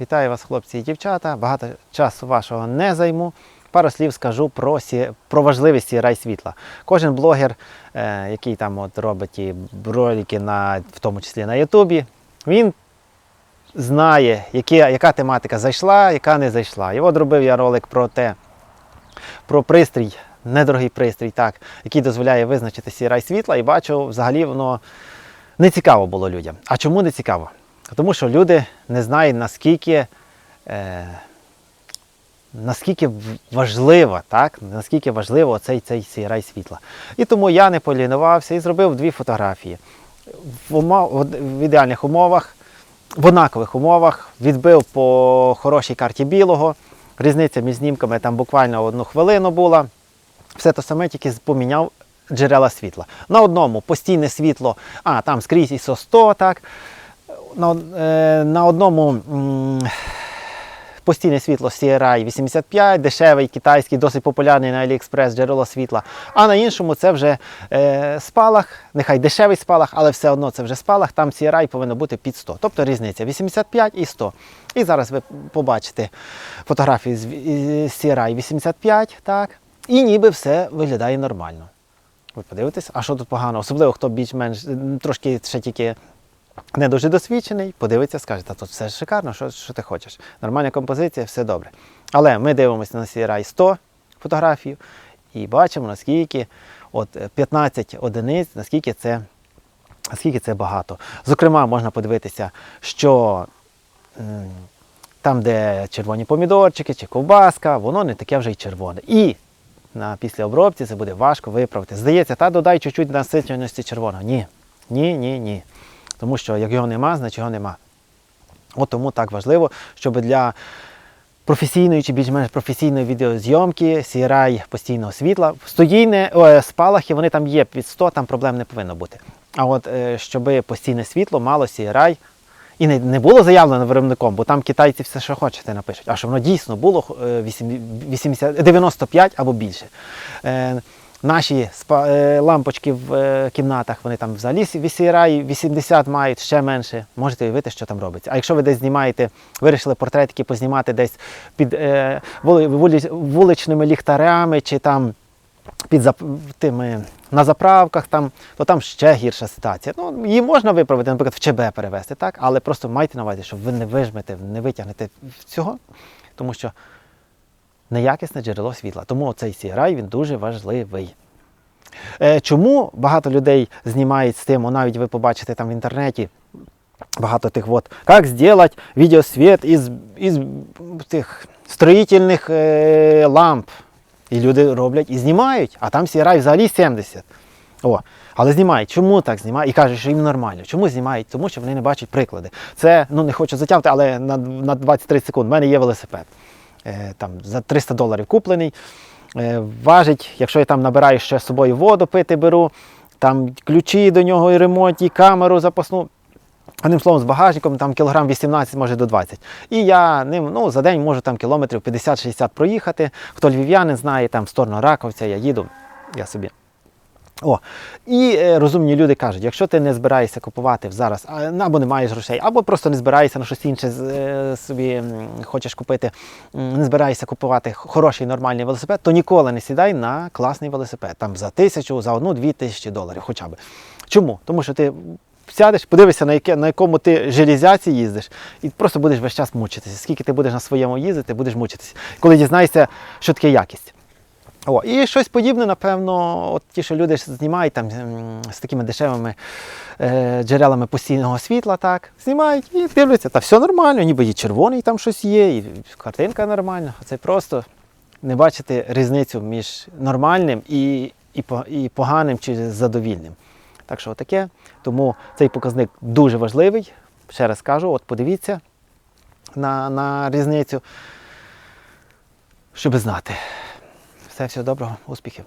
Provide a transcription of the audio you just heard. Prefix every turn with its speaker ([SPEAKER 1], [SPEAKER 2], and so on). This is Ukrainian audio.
[SPEAKER 1] Вітаю вас, хлопці і дівчата. Багато часу вашого не займу. Пару слів скажу про, сі... про важливість рай світла. Кожен блогер, е, який там от робить і ролики, на, в тому числі на Ютубі, він знає, які, яка тематика зайшла, яка не зайшла. І от робив я ролик про те, про пристрій, недорогий пристрій, так, який дозволяє визначити сій рай світла, і бачу, взагалі воно не цікаво було людям. А чому не цікаво? Тому що люди не знають, наскільки, е, наскільки важливо, так? наскільки важливо цей, цей, цей рай світла. І тому я не полінувався і зробив дві фотографії. В, умов, в ідеальних умовах, в однакових умовах, відбив по хорошій карті білого. Різниця між знімками там буквально одну хвилину була. Все те саме, тільки поміняв джерела світла. На одному постійне світло, а там скрізь ISO 100, так. На, е, на одному постійне світло CRI 85, дешевий китайський, досить популярний на AliExpress джерело світла. А на іншому це вже е, спалах, нехай дешевий спалах, але все одно це вже спалах, там CRI повинно бути під 100. Тобто різниця 85 і 100. І зараз ви побачите фотографії з CRI 85, так, і ніби все виглядає нормально. Ви подивитесь, а що тут погано? Особливо хто більш-менш трошки ще тільки не дуже досвідчений, подивиться, скаже, та тут все шикарно, що, що ти хочеш. Нормальна композиція, все добре. Але ми дивимося на CRI 100 фотографію і бачимо, наскільки от е, 15 одиниць, наскільки це, наскільки це багато. Зокрема, можна подивитися, що там, де червоні помідорчики чи ковбаска, воно не таке вже й червоне. І на післяобробці це буде важко виправити. Здається, та додай чуть-чуть насиченості червоного. Ні, ні, ні, ні. Тому що як його нема, значить його нема. От тому так важливо, щоб для професійної чи більш-менш професійної відеозйомки, CRI постійного світла, студійне о, спалахи, вони там є під 100, там проблем не повинно бути. А от е, щоб постійне світло мало CRI, і не, не було заявлено виробником, бо там китайці все, що хочете, напишуть, а щоб воно дійсно було е, 80, 80, 95 або більше. Наші е, лампочки в е, кімнатах, вони там взагалі VCRI 80 мають ще менше. Можете уявити, що там робиться. А якщо ви десь знімаєте, вирішили портретики познімати десь під е, вуличними ліхтарями чи там під тими, на заправках, там, то там ще гірша ситуація. Ну, її можна виправити, наприклад, в ЧБ перевести, так? але просто майте на увазі, щоб ви не вижмете, не витягнете цього, тому що неякісне джерело світла. Тому цей CRI він дуже важливий. Е, Чому багато людей знімають з тим, навіть ви побачите там в інтернеті багато тих от, як зробити відеосвіт із, із тих строїтельних е, ламп. І люди роблять і знімають, а там CRI взагалі 70. О, але знімають. Чому так знімають? І кажуть, що їм нормально. Чому знімають? Тому що вони не бачать приклади. Це, ну не хочу затягти, але на, на 20-30 секунд. У мене є велосипед. Е, там, за 300 доларів куплений. Е, важить, якщо я там набираю ще з собою воду пити беру, там ключі до нього і ремонт, і камеру запасну. Одним словом, з багажником там кілограм 18, може до 20. І я ним ну, за день можу там кілометрів 50-60 проїхати. Хто львів'янин знає, там в сторону Раковця я їду, я собі. О, і е, розумні люди кажуть, якщо ти не збираєшся купувати зараз, або не маєш грошей, або просто не збираєшся на щось інше е, собі хочеш купити, не збираєшся купувати хороший нормальний велосипед, то ніколи не сідай на класний велосипед. Там за тисячу, за одну-дві тисячі доларів хоча б. Чому? Тому що ти сядеш, подивишся, на, яке, на якому ти железяці їздиш, і просто будеш весь час мучитися. Скільки ти будеш на своєму їздити, будеш мучитися. Коли дізнаєшся, що таке якість. О, і щось подібне, напевно, от ті, що люди знімають там з такими дешевими е, джерелами постійного світла, так, знімають і дивляться, та все нормально, ніби і червоний там щось є, і картинка нормальна. Це просто не бачити різницю між нормальним і, і, і поганим чи задовільним. Так що таке. Тому цей показник дуже важливий. Ще раз кажу, от подивіться на, на різницю, щоб знати. Все, всього доброго, успіхів.